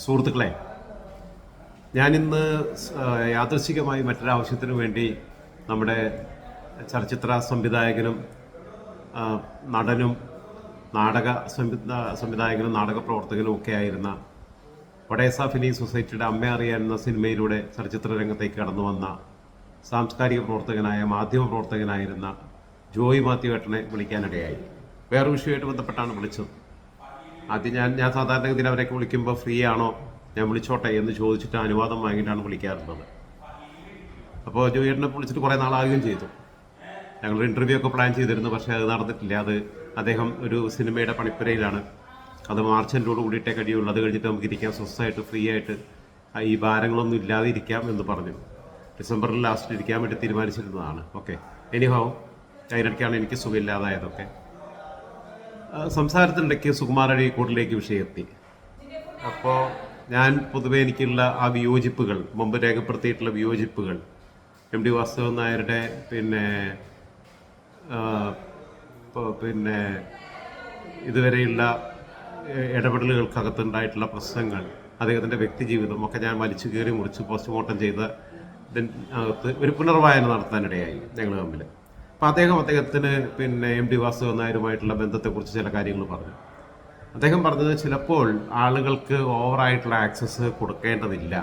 സുഹൃത്തുക്കളെ ഞാനിന്ന് യാദൃശികമായി മറ്റൊരാവശ്യത്തിനു വേണ്ടി നമ്മുടെ ചലച്ചിത്ര സംവിധായകനും നടനും നാടക സംവിധാ സംവിധായകനും നാടക പ്രവർത്തകനും ഒക്കെ ആയിരുന്ന ഒഡേസ ഫിലിം സൊസൈറ്റിയുടെ അമ്മ അറിയാൻ എന്ന സിനിമയിലൂടെ ചലച്ചിത്ര രംഗത്തേക്ക് കടന്നു വന്ന സാംസ്കാരിക പ്രവർത്തകനായ മാധ്യമ പ്രവർത്തകനായിരുന്ന ജോയി മാത്യു ഏട്ടനെ വിളിക്കാനിടയായി. വേറെ വിഷയമായിട്ട് ബന്ധപ്പെട്ടാണ് വിളിച്ചത്. ആദ്യം ഞാൻ ഞാൻ സാധാരണഗതിയിൽ അവരൊക്കെ വിളിക്കുമ്പോൾ ഫ്രീ ആണോ? ഞാൻ വിളിച്ചോട്ടെ എന്ന് ചോദിച്ചിട്ട് അനുവാദം വാങ്ങിയിട്ടാണ് വിളിക്കാറുള്ളത്. അപ്പോൾ ജോയിയേട്ടനെ വിളിച്ചിട്ട് കുറേ നാളാകുകയും ചെയ്തു. ഞങ്ങൾ ഇന്റർവ്യൂ ഒക്കെ പ്ലാൻ ചെയ്തിരുന്നു പക്ഷേ അത് നടന്നിട്ടില്ല. അത് അദ്ദേഹം ഒരു സിനിമയുടെ പണിപ്പുരയിലാണ്. അത് മാർച്ചിന്റോട് കൂടിയിട്ടേ കഴിയുള്ളൂ. അത് കഴിഞ്ഞിട്ട് നമുക്ക് ഇരിക്കാം. സ്വസ്ഥമായിട്ട് ഫ്രീ ആയിട്ട് ഈ ഭാരങ്ങളൊന്നും ഇല്ലാതെ ഇരിക്കാം എന്ന് പറഞ്ഞു. ഡിസംബറിൽ ലാസ്റ്റ് ഇരിക്കാൻ വേണ്ടി തീരുമാനിച്ചിരുന്നതാണ്. ഓക്കെ എനിഹാവും അതിനിടയ്ക്കാണ് എനിക്ക് സുഖമില്ലാതായതൊക്കെ. സംസാരത്തിനിടയ്ക്ക് സുകുമാർ അഴീക്കോട്ടിലേക്ക് വിഷയം എത്തി അപ്പോൾ ഞാൻ പൊതുവെ എനിക്കുള്ള ആ വിയോജിപ്പുകൾ മുമ്പ് രേഖപ്പെടുത്തിയിട്ടുള്ള വിയോജിപ്പുകൾ എം ഡി വാസുദേവൻ നായരുടെ പിന്നെ പിന്നെ ഇതുവരെയുള്ള ഇടപെടലുകൾക്കകത്തുണ്ടായിട്ടുള്ള പ്രശ്നങ്ങൾ അദ്ദേഹത്തിന്റെ വ്യക്തിജീവിതം ഒക്കെ ഞാൻ വലിച്ചു കയറി മുറിച്ച് പോസ്റ്റ്മോർട്ടം ചെയ്ത അകത്ത് ഒരു പുനർവായന നടത്താനിടയായി ഞങ്ങൾ തമ്മിൽ അപ്പോൾ അദ്ദേഹം അദ്ദേഹത്തിന് പിന്നെ എം ഡി വാസുദേവൻ നായരുമായിട്ടുള്ള ബന്ധത്തെക്കുറിച്ച് ചില കാര്യങ്ങൾ പറഞ്ഞു. അദ്ദേഹം പറഞ്ഞത് ചിലപ്പോൾ ആളുകൾക്ക് ഓവറായിട്ടുള്ള ആക്സസ് കൊടുക്കേണ്ടതില്ല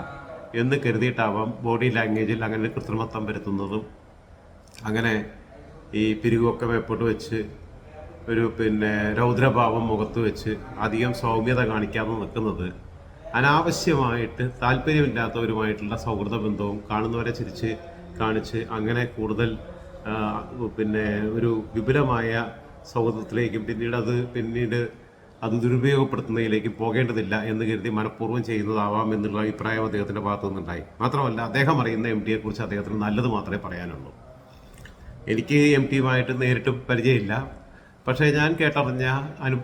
എന്ന് കരുതിയിട്ടാവാം ബോഡി ലാംഗ്വേജിൽ അങ്ങനെ കൃത്രിമത്വം വരുത്തുന്നതും അങ്ങനെ ഈ പിരിവൊക്കെ മേപ്പോട്ട് വെച്ച് ഒരു പിന്നെ രൗദ്രഭാവം മുഖത്ത് വെച്ച് അധികം സൗമ്യത കാണിക്കാതെ നിൽക്കുന്നത് അനാവശ്യമായിട്ട് താല്പര്യമില്ലാത്തവരുമായിട്ടുള്ള സൗഹൃദ ബന്ധവും കാണുന്നവരെ ചിരിച്ച് കാണിച്ച് അങ്ങനെ കൂടുതൽ പിന്നെ ഒരു വിപുലമായ സൗഹൃദത്തിലേക്കും പിന്നീട് അത് പിന്നീട് അത് ദുരുപയോഗപ്പെടുത്തുന്നതിലേക്ക് പോകേണ്ടതില്ല എന്ന് കരുതി മനഃപൂർവം ചെയ്യുന്നതാവാം എന്നുള്ള അഭിപ്രായം അദ്ദേഹത്തിന്റെ ഭാഗത്തു നിന്നുണ്ടായി. മാത്രമല്ല അദ്ദേഹം അറിയുന്ന എം ടിയെക്കുറിച്ച് അദ്ദേഹത്തിന് നല്ലത് മാത്രമേ പറയാനുള്ളൂ. എനിക്ക് എം ടിയുമായിട്ട് നേരിട്ട് പരിചയമില്ല. പക്ഷേ ഞാൻ കേട്ടറിഞ്ഞ അനു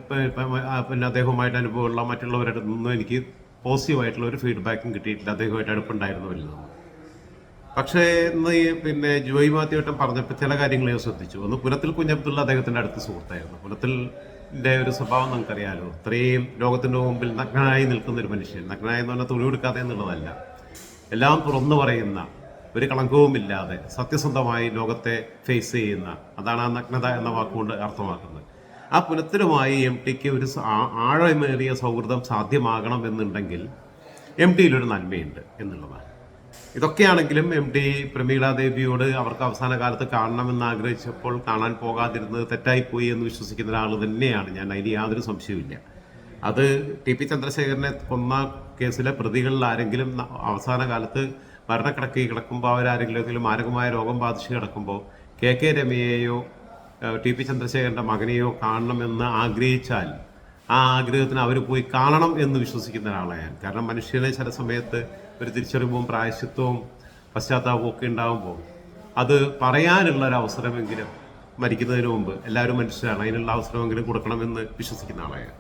പിന്നെ അദ്ദേഹവുമായിട്ട് അനുഭവമുള്ള മറ്റുള്ളവരുടെ നിന്നും എനിക്ക് പോസിറ്റീവായിട്ടുള്ള ഒരു ഫീഡ്ബാക്കും കിട്ടിയിട്ടില്ല. അദ്ദേഹമായിട്ട് അടുപ്പുണ്ടായിരുന്നുമില്ല നമ്മൾ പക്ഷേ ഇന്ന് പിന്നെ ജോയി മാത്യുവട്ടം പറഞ്ഞപ്പോൾ ചില കാര്യങ്ങൾ ഞാൻ ശ്രദ്ധിച്ചു. ഒന്ന് പുനത്തിൽ കുഞ്ഞബ്ദുള്ള അദ്ദേഹത്തിന്റെ അടുത്ത സുഹൃത്തായിരുന്നു. പുലത്തിന്റെ ഒരു സ്വഭാവം നമുക്കറിയാലോ. ഇത്രയും ലോകത്തിന്റെ മുമ്പിൽ നഗ്നനായി നിൽക്കുന്ന ഒരു മനുഷ്യൻ. നഗ്നനായി എന്ന് പറഞ്ഞാൽ തുണി കൊടുക്കാതെ എന്നുള്ളതല്ല. എല്ലാം തുറന്നു പറയുന്ന ഒരു കളങ്കവുമില്ലാതെ സത്യസന്ധമായി ലോകത്തെ ഫേസ് ചെയ്യുന്ന അതാണ് ആ നഗ്നത എന്ന വാക്കുകൊണ്ട് അർത്ഥമാക്കുന്നത്. ആ പുലത്തിലുമായി എം ടിക്ക് ഒരു ആഴമേറിയ സൗഹൃദം സാധ്യമാകണം എന്നുണ്ടെങ്കിൽ എം ടിയിലൊരു നന്മയുണ്ട് എന്നുള്ളതാണ്. ഇതൊക്കെയാണെങ്കിലും എം ഡി പ്രമീള ദേവിയോട് അവർക്ക് അവസാന കാലത്ത് കാണണമെന്ന് ആഗ്രഹിച്ചപ്പോൾ കാണാൻ പോകാതിരുന്നത് തെറ്റായിപ്പോയി എന്ന് വിശ്വസിക്കുന്ന ഒരാൾ തന്നെയാണ്. ഞാൻ അതിന് യാതൊരു സംശയവുമില്ല. അത് ടി പി ചന്ദ്രശേഖരനെ കൊന്ന കേസിലെ പ്രതികളിൽ ആരെങ്കിലും അവസാന കാലത്ത് മരണക്കിടക്കയിൽ കിടക്കുമ്പോൾ അവരാരെങ്കിലും മാരകമായ രോഗം ബാധിച്ച് കിടക്കുമ്പോൾ കെ കെ രമയെയോ ടി പി ചന്ദ്രശേഖരന്റെ മകനെയോ കാണണമെന്ന് ആഗ്രഹിച്ചാൽ ആ ആഗ്രഹത്തിന് അവർ പോയി കാണണം എന്ന് വിശ്വസിക്കുന്ന ഒരാളാണ് ഞാൻ. കാരണം മനുഷ്യനെ ചില സമയത്ത് ഒരു തിരിച്ചറിവും പ്രായശിത്വവും പശ്ചാത്താപവും ഒക്കെ ഉണ്ടാകുമ്പോൾ അത് പറയാനുള്ള ഒരു അവസരമെങ്കിലും മരിക്കുന്നതിന് മുമ്പ് എല്ലാവരും മനുഷ്യരാണ്. അതിനുള്ള അവസരമെങ്കിലും കൊടുക്കണമെന്ന് വിശ്വസിക്കുന്ന ആളാണ്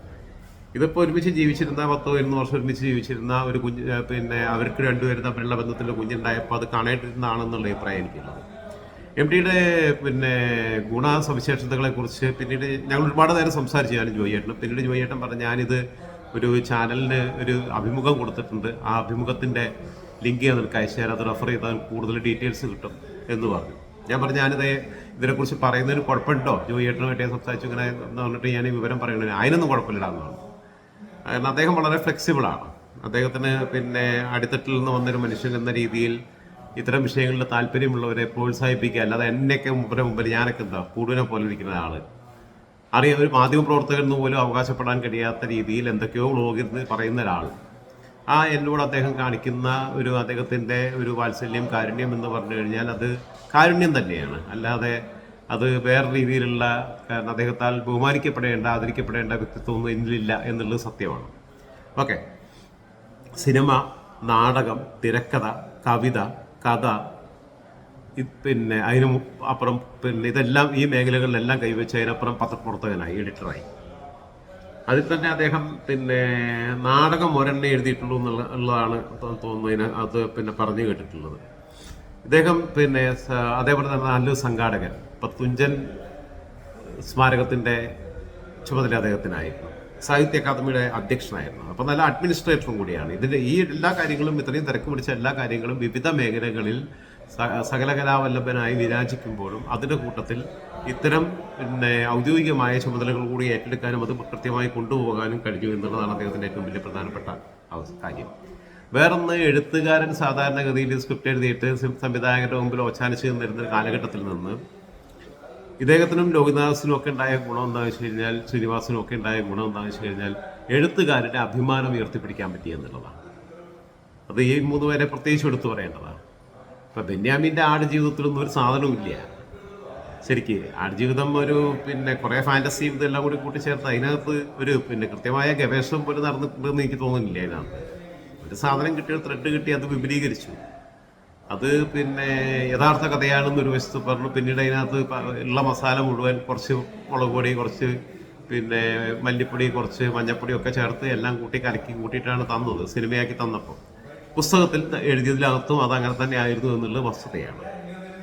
ഇതിപ്പോൾ ഒരുമിച്ച് ജീവിച്ചിരുന്ന പത്തോ ഇരുന്ന് വർഷം ഒരുമിച്ച് ജീവിച്ചിരുന്ന ഒരു കുഞ്ഞ് പിന്നെ അവർക്ക് രണ്ടുപേരും തമ്മിലുള്ള ബന്ധത്തിന്റെ കുഞ്ഞുണ്ടായപ്പോൾ അത് കാണേണ്ടിരുന്നതാണെന്നുള്ള അഭിപ്രായം എനിക്കുള്ളത്. എം ഡിയുടെ പിന്നെ ഗുണസവിശേഷതകളെ കുറിച്ച് പിന്നീട് ഞങ്ങൾ ഒരുപാട് നേരം സംസാരിച്ചു ഞാനും ജോയിയേട്ടനും. പിന്നീട് ജോയിയേട്ടൻ പറഞ്ഞു ഞാനിത് ഒരു ചാനലിന് ഒരു അഭിമുഖം കൊടുത്തിട്ടുണ്ട്. ആ അഭിമുഖത്തിന്റെ ലിങ്ക് ഞാൻ നിനക്ക് അയച്ചു തരാം. അത് റെഫർ ചെയ്താൽ കൂടുതൽ ഡീറ്റെയിൽസ് കിട്ടും എന്ന് പറഞ്ഞു. ഞാൻ പറഞ്ഞു ഞാനിത് ഇതിനെക്കുറിച്ച് പറയുന്നതിന് കുഴപ്പമുണ്ടോ? ജോയിയേട്ടനുമായിട്ട് ഞാൻ സംസാരിച്ചു ഇങ്ങനെ എന്ന് പറഞ്ഞിട്ട് ഞാൻ വിവരം പറയണേ. അതിനൊന്നും കുഴപ്പമില്ലാന്നാണ് കാരണം അദ്ദേഹം വളരെ ഫ്ലെക്സിബിളാണ് അദ്ദേഹത്തിന് പിന്നെ അടിത്തട്ടിൽ നിന്ന് വന്നൊരു മനുഷ്യൻ എന്ന രീതിയിൽ ഇത്തരം വിഷയങ്ങളിൽ താല്പര്യമുള്ളവരെ പ്രോത്സാഹിപ്പിക്കുക അല്ലാതെ എന്നെയൊക്കെ മുമ്പിലെ മുമ്പിൽ ഞാനൊക്കെ എന്താ കൂടുതലെ പോലെ ഇരിക്കുന്ന ആൾ. അറിയാം ഒരു മാധ്യമ പ്രവർത്തകൻ എന്ന് പോലും അവകാശപ്പെടാൻ കഴിയാത്ത രീതിയിൽ എന്തൊക്കെയോ വ്ളോഗിൽ പറയുന്ന ഒരാൾ ആ എന്നോട് അദ്ദേഹം കാണിക്കുന്ന ഒരു അദ്ദേഹത്തിന്റെ ഒരു വാത്സല്യം കാരുണ്യം എന്ന് പറഞ്ഞു കഴിഞ്ഞാൽ അത് കാരുണ്യം തന്നെയാണ്. അല്ലാതെ അത് വേറെ രീതിയിലുള്ള കാരണം അദ്ദേഹത്താൽ ബഹുമാനിക്കപ്പെടേണ്ട ആദരിക്കപ്പെടേണ്ട വ്യക്തിത്വമൊന്നും ഇന്നില്ല എന്നുള്ളത് സത്യമാണ്. ഓക്കെ. സിനിമ നാടകം തിരക്കഥ കവിത കഥ പിന്നെ അതിന് അപ്പുറം പിന്നെ ഇതെല്ലാം ഈ മേഖലകളിലെല്ലാം കൈവച്ച് അതിനപ്പുറം പത്രപ്രവർത്തകനായി എഡിറ്ററായി അതിൽ തന്നെ അദ്ദേഹം പിന്നെ നാടകം ഒരെണ്ണം എഴുതിയിട്ടുള്ളൂ എന്നുള്ള ഉള്ളതാണ് തോ- തോന്നുന്നതിന് അത് പിന്നെ പറഞ്ഞു കേട്ടിട്ടുള്ളത്. ഇദ്ദേഹം പിന്നെ അതേപോലെ തന്നെ നല്ലൊരു സംഘാടകൻ ഇപ്പം തുഞ്ചൻ സ്മാരകത്തിന്റെ ചുമതല അദ്ദേഹത്തിനായിരുന്നു. സാഹിത്യ അക്കാദമിയുടെ അധ്യക്ഷനായിരുന്നു. അപ്പോൾ നല്ല അഡ്മിനിസ്ട്രേറ്ററും കൂടിയാണ്. ഇതിന്റെ ഈ എല്ലാ കാര്യങ്ങളും ഇത്രയും തിരക്ക് പിടിച്ച എല്ലാ കാര്യങ്ങളും വിവിധ മേഖലകളിൽ സകലകലാവല്ലഭനായി സകല കലാവല്ലഭനായി വിരാജിക്കുമ്പോഴും അതിന്റെ കൂട്ടത്തിൽ ഇത്തരം പിന്നെ ഔദ്യോഗികമായ ചുമതലകൾ കൂടി ഏറ്റെടുക്കാനും അത് കൃത്യമായി കൊണ്ടുപോകാനും കഴിഞ്ഞു എന്നുള്ളതാണ് അദ്ദേഹത്തിന്റെ ഏറ്റവും വലിയ പ്രധാനപ്പെട്ട കാര്യം. വേറൊന്ന് എഴുത്തുകാരൻ സാധാരണഗതിയിൽ സ്ക്രിപ്റ്റ് എഴുതിയിട്ട് സംവിധായകരുടെ മുമ്പിൽ ഓച്ചാനിച്ച് നിന്നിരുന്ന കാലഘട്ടത്തിൽ നിന്ന് ഇദ്ദേഹത്തിനും ലോകനാഥസിനും ഒക്കെ ഉണ്ടായ ഗുണം എന്താണെന്ന് വെച്ച് കഴിഞ്ഞാൽ ശ്രീനിവാസനും ഒക്കെ ഉണ്ടായ ഗുണം എന്താണെന്ന് വെച്ച് കഴിഞ്ഞാൽ എഴുത്തുകാരുടെ അഭിമാനം ഉയർത്തിപ്പിടിക്കാൻ പറ്റി എന്നുള്ളതാണ്. അത് ഈ മൂന്ന് പേരെ പ്രത്യേകിച്ച് എടുത്തു പറയേണ്ടതാണ്. ഇപ്പം ബെന്യാമിന്റെ ആടുജീവിതത്തിലൊന്നും ഒരു സാധനവും ഇല്ല ശരിക്ക് ആടുജീവിതം ഒരു പിന്നെ കുറേ ഫാന്റസിയും ഇതെല്ലാം കൂടി കൂട്ടിച്ചേർത്ത് അതിനകത്ത് ഒരു പിന്നെ കൃത്യമായ ഗവേഷണം പോലും നടന്നിട്ടുണ്ടെന്ന് എനിക്ക് തോന്നുന്നില്ല അതിനകത്ത് ഒരു സാധനം കിട്ടിയ ത്രെഡ് കിട്ടി അത് വിപുലീകരിച്ചു. അത് പിന്നെ യഥാർത്ഥ കഥയാണെന്ന് ഒരു വശത്ത് പറഞ്ഞു. പിന്നീട് അതിനകത്ത് ഉള്ള മസാല മുഴുവൻ കുറച്ച് മുളക് പൊടി കുറച്ച് പിന്നെ മല്ലിപ്പൊടി കുറച്ച് മഞ്ഞപ്പൊടി ഒക്കെ ചേർത്ത് എല്ലാം കൂട്ടി കലക്കി കൂട്ടിയിട്ടാണ് തന്നത് സിനിമയാക്കി തന്നപ്പോൾ പുസ്തകത്തിൽ എഴുതിയതിനകത്തും അത് അങ്ങനെ തന്നെ ആയിരുന്നു എന്നുള്ള വസ്തുതയാണ്.